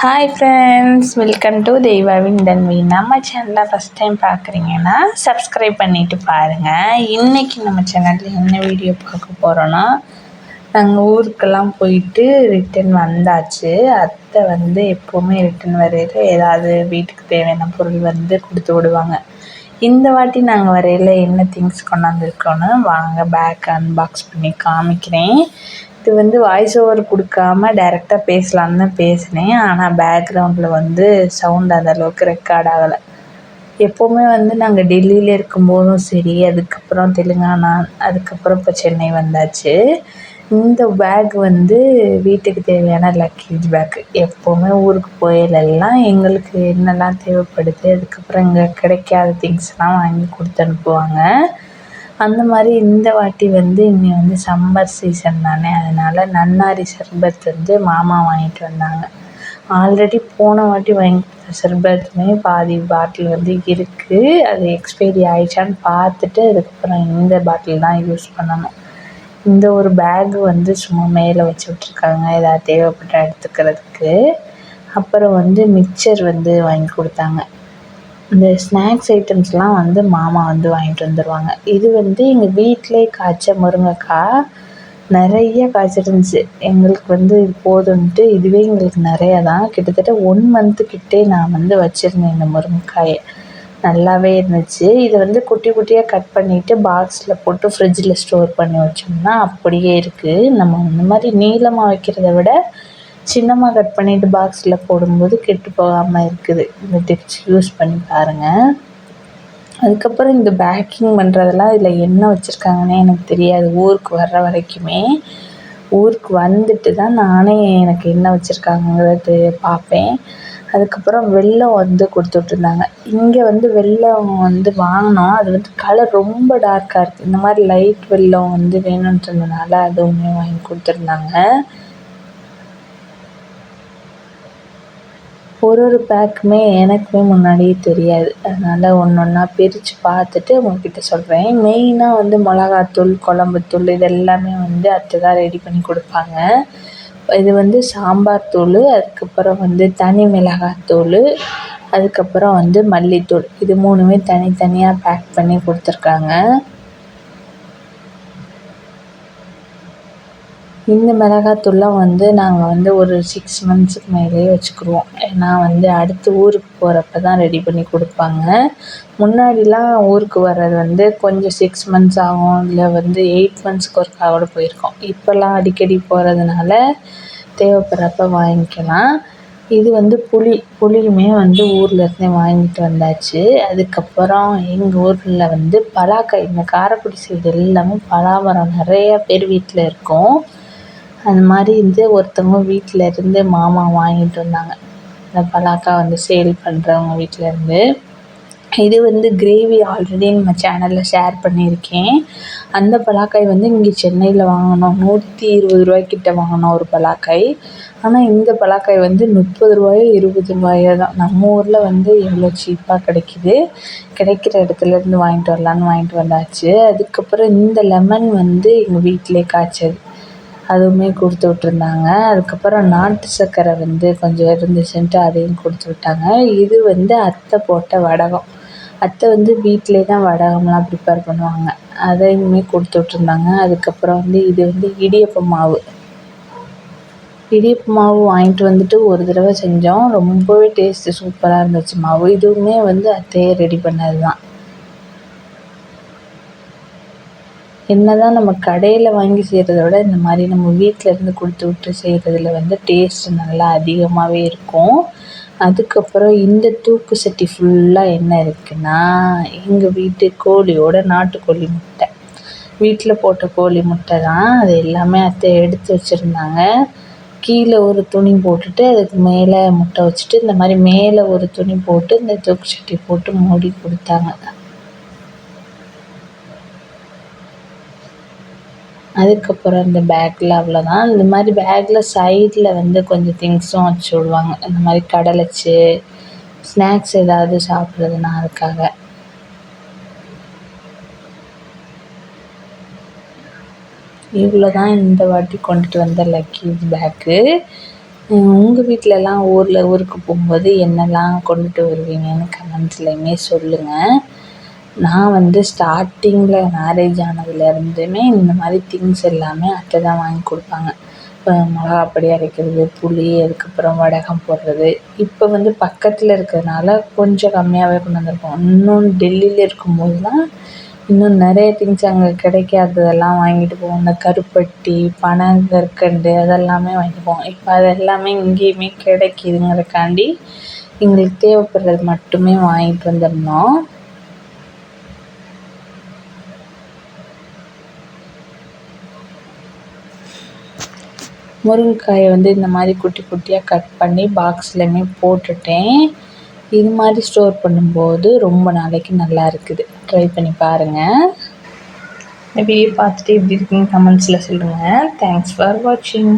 Hi friends welcome to தெய்வாவின் தன்வி நம்ம சேனலை ஃபஸ்ட் டைம் பார்க்குறீங்கன்னா சப்ஸ்கிரைப் பண்ணிவிட்டு பாருங்கள் இன்றைக்கி நம்ம சேனலில் என்ன வீடியோ பார்க்க போகிறோன்னா நாங்கள் ஊருக்கெல்லாம் போயிட்டு ரிட்டன் வந்தாச்சு. அத்தை வந்து எப்போவுமே ரிட்டன் வரையில் ஏதாவது வீட்டுக்கு தேவையான பொருள் வந்து கொடுத்து விடுவாங்க. இந்த வாட்டி நாங்கள் வரையில் என்ன திங்ஸ் கொண்டாந்துருக்கோன்னு வாங்க பேக் அன்பாக்ஸ் பண்ணி காமிக்கிறேன். இது வந்து வாய்ஸ் ஓவர் கொடுக்காம டேரெக்டாக பேசலான்னு தான் பேசினேன். ஆனால் பேக்ரவுண்டில் வந்து சவுண்ட் அந்தளவுக்கு ரெக்கார்ட் ஆகலை. எப்போவுமே வந்து நாங்கள் டெல்லியில் இருக்கும்போதும் சரி அதுக்கப்புறம் தெலுங்கானா அதுக்கப்புறம் இப்போ சென்னை வந்தாச்சு. இந்த பேக் வந்து வீட்டுக்கு தேவையான லக்கேஜ் பேக்கு எப்போவுமே ஊருக்கு போயிலெல்லாம் எங்களுக்கு என்னெல்லாம் தேவைப்படுது அதுக்கப்புறம் இங்கே கிடைக்காத திங்ஸ்லாம் வாங்கி கொடுத்து அனுப்புவாங்க. அந்த மாதிரி இந்த வாட்டி வந்து இங்கே வந்து சம்மர் சீசன் தானே. அதனால் நன்னாரி சர்பத் வந்து மாமா வாங்கிட்டு வந்தாங்க. ஆல்ரெடி போன வாட்டி வாங்கி சர்பத்துமே பாதி பாட்டில் வந்து இருக்குது அது எக்ஸ்பைரி ஆயிடுச்சான்னு பார்த்துட்டு அதுக்கப்புறம் இந்த பாட்டில் தான் யூஸ் பண்ணணும். இந்த ஒரு பேக் வந்து சும்மா மேலே வச்சு விட்ருக்காங்க ஏதாவது தேவைப்பட்டால் எடுத்துக்கிறதுக்கு. அப்புறம் வந்து மிக்சர் வந்து வாங்கி கொடுத்தாங்க. இந்த ஸ்நாக்ஸ் ஐட்டம்ஸ்லாம் வந்து மாமா வந்து வாங்கிட்டு வந்துடுவாங்க இது வந்து எங்கள் வீட்டிலே காய்ச்ச முருங்கைக்காய் நிறைய காய்ச்சிருந்துச்சி. எங்களுக்கு வந்து இது போதும்ன்ட்டு இதுவே எங்களுக்கு நிறையா தான் கிட்டத்தட்ட ஒன் மந்த்துக்கிட்டே நான் வந்து வச்சுருந்தேன் இந்த முருங்கைக்காயை. நல்லாவே இருந்துச்சு. இதை வந்து குட்டி குட்டியாக கட் பண்ணிவிட்டு பாக்ஸில் போட்டு ஃப்ரிட்ஜில் ஸ்டோர் பண்ணி வச்சோம்னா அப்படியே இருக்குது நம்ம இந்த மாதிரி நீளமாக வைக்கிறத விட சின்னமாக கட் பண்ணிவிட்டு பாக்ஸில் போடும்போது கெட்டு போகாமல் இருக்குது. இந்த டிப்ஸ் யூஸ் பண்ணி பாருங்கள் அதுக்கப்புறம் இந்த பேக்கிங் பண்ணுறதெல்லாம் இதில் என்ன வச்சுருக்காங்கன்னே எனக்கு தெரியாது. ஊருக்கு வர்ற வரைக்குமே. ஊருக்கு வந்துட்டு தான் நானே எனக்கு என்ன வச்சுருக்காங்கங்கிறது பார்ப்பேன். அதுக்கப்புறம் வெள்ளம் வந்து கொடுத்துட்ருந்தாங்க. இங்கே வந்து வெள்ளம் வந்து வாங்கினோம். அது வந்து கலர் ரொம்ப டார்க்காக இருக்குது இந்த மாதிரி லைட் வெல்லம் வந்து வேணுன்றதுனால அதுவுமே வாங்கி கொடுத்துருந்தாங்க. ஒரு ஒரு பேக்குமே எனக்குமே முன்னாடியே தெரியாது. அதனால் ஒன்று ஒன்றா பிரித்து பார்த்துட்டு உங்கக்கிட்ட சொல்கிறேன் மெயினாக வந்து மிளகாத்தூள் குழம்புத்தூள் இது எல்லாமே வந்து அத்தை தான் ரெடி பண்ணி கொடுப்பாங்க. இது வந்து சாம்பார் தூள் அதுக்கப்புறம் வந்து தனி மிளகாத்தூள் அதுக்கப்புறம் வந்து மல்லித்தூள். இது மூணுமே தனித்தனியாக பேக் பண்ணி கொடுத்துருக்காங்க. இந்த மிளகாத்தூள்லாம் வந்து நாங்கள் வந்து ஒரு சிக்ஸ் மந்த்ஸுக்கு மேலேயே வச்சுக்கிருவோம். ஏன்னா வந்து அடுத்து ஊருக்கு போகிறப்ப தான் ரெடி பண்ணி கொடுப்பாங்க. முன்னாடிலாம் ஊருக்கு வர்றது வந்து கொஞ்சம் சிக்ஸ் மந்த்ஸ் ஆகும் இல்லை வந்து எயிட் மந்த்ஸ்க்கு ஒருக்கா கூட போயிருக்கோம். இப்போல்லாம் அடிக்கடி போகிறதுனால தேவைப்படுறப்ப வாங்கிக்கலாம். இது வந்து புளி புளியுமே வந்து ஊர்லேருந்தே வாங்கிட்டு வந்தாச்சு. அதுக்கப்புறம் எங்கள் ஊரில் வந்து பலாக்காய் இந்த காரைக்குடி சைடு எல்லாமே பலாமரம் நிறையா பேர் வீட்டில் இருக்கும். அது மாதிரி வந்து ஒருத்தவங்க வீட்டில் இருந்து மாமா வாங்கிட்டு வந்தாங்க. இந்த பலாக்கா வந்து சேல் பண்ணுறவங்க வீட்டிலேருந்து இது வந்து கிரேவி ஆல்ரெடி நம்ம சேனலில் ஷேர் பண்ணியிருக்கேன். அந்த பலாக்காய் வந்து இங்கே சென்னையில் வாங்கினோம். நூற்றி இருபது ரூபாய்க்கிட்ட வாங்கினோம் ஒரு பலாக்காய். ஆனால் இந்த பலாக்காய் வந்து முப்பது ரூபாயோ இருபது ரூபாயோ தான். நம்ம ஊரில் வந்து எவ்வளோ சீப்பாக கிடைக்கிது. கிடைக்கிற இடத்துலேருந்து வாங்கிட்டு வரலான்னு வாங்கிட்டு வந்தாச்சு. அதுக்கப்புறம் இந்த லெமன் வந்து எங்கள் வீட்டிலே காய்ச்சது அதுவுமே கொடுத்து விட்ருந்தாங்க அதுக்கப்புறம் நாட்டு சர்க்கரை வந்து கொஞ்சம் இருந்துச்சுன்ட்டு அதையும் கொடுத்து விட்டாங்க. இது வந்து அத்தை போட்ட வடகம். அத்தை வந்து வீட்டிலே தான் வடகம்லாம் ப்ரிப்பேர் பண்ணுவாங்க. அதையுமே கொடுத்து விட்ருந்தாங்க அதுக்கப்புறம் வந்து இது வந்து இடியப்ப மாவு. இடியப்ப மாவு வாங்கிட்டு வந்துட்டு ஒரு தடவை செஞ்சோம். ரொம்பவே டேஸ்ட்டு சூப்பராக இருந்துச்சு மாவு. இதுவுமே வந்து அத்தையே ரெடி பண்ணது தான் என்ன தான் நம்ம கடையில் வாங்கி செய்கிறத விட இந்த மாதிரி நம்ம வீட்டில் இருந்து கொடுத்து விட்டு செய்கிறதுல வந்து டேஸ்ட்டு நல்லா அதிகமாகவே இருக்கும். அதுக்கப்புறம் இந்த தூக்கு சட்டி ஃபுல்லாக என்ன இருக்குன்னா எங்கள் வீட்டு கோழியோட நாட்டுக்கோழி முட்டை. வீட்டில் போட்ட கோழி முட்டை தான். அது எல்லாமே அத்தை எடுத்து வச்சுருந்தாங்க. கீழே ஒரு துணி போட்டுட்டு அதுக்கு மேலே முட்டை வச்சுட்டு இந்த மாதிரி மேலே ஒரு துணி போட்டு இந்த தூக்கு சட்டி போட்டு மூடி கொடுத்தாங்க. அதுக்கப்புறம் இந்த பேக்கில் அவ்வளோதான் இந்த மாதிரி பேக்கில் சைடில் வந்து கொஞ்சம் திங்ஸும் வச்சு விடுவாங்க. இந்த மாதிரி கடலைச்சு ஸ்நாக்ஸ் ஏதாவது சாப்பிட்றதுனா அதுக்காக. இவ்வளோ தான் இந்த வாட்டி கொண்டுட்டு வந்த லக்கேஜ் பேக்கு உங்கள் வீட்டிலலாம் ஊரில் ஊருக்கு போகும்போது என்னெல்லாம் கொண்டுட்டு வருவீங்கன்னு கமெண்ட்ஸ்லையுமே சொல்லுங்கள் நான் வந்து ஸ்டார்டிங்கில் மேரேஜ் ஆனதுலேருந்துமே இந்த மாதிரி திங்ஸ் எல்லாமே அத்தை தான் வாங்கி கொடுப்பாங்க. இப்போ மிளகா பொடி அரைக்கிறது புளி அதுக்கப்புறம் வடகம் போடுறது. இப்போ வந்து பக்கத்தில் இருக்கிறதுனால கொஞ்சம் கம்மியாகவே கொண்டு வந்திருக்கோம் இன்னும் டெல்லியில் இருக்கும்போதெலாம் இன்னும் நிறைய திங்ஸ் அங்கே கிடைக்காததெல்லாம் வாங்கிட்டு போவோம். இந்த கருப்பட்டி பனங்கற்கண்டு அதெல்லாமே வாங்கிட்டு போவோம். இப்போ அது எல்லாமே இங்கேயுமே கிடைக்கிதுங்கிறதுக்காண்டி எங்களுக்கு தேவைப்படுறது மட்டுமே வாங்கிட்டு வந்துருந்தோம் முருங்கைக்காயை வந்து இந்த மாதிரி குட்டி குட்டியாக கட் பண்ணி பாக்ஸ்லையுமே போட்டுட்டேன். இது மாதிரி ஸ்டோர் பண்ணும்போது ரொம்ப நாளைக்கு நல்லா இருக்குது. ட்ரை பண்ணி பாருங்கள் இந்த வீடியோ பார்த்துட்டு எப்படி இருக்குன்னு கமெண்ட்ஸில் சொல்லுங்கள் தேங்க்ஸ் ஃபார் வாட்சிங்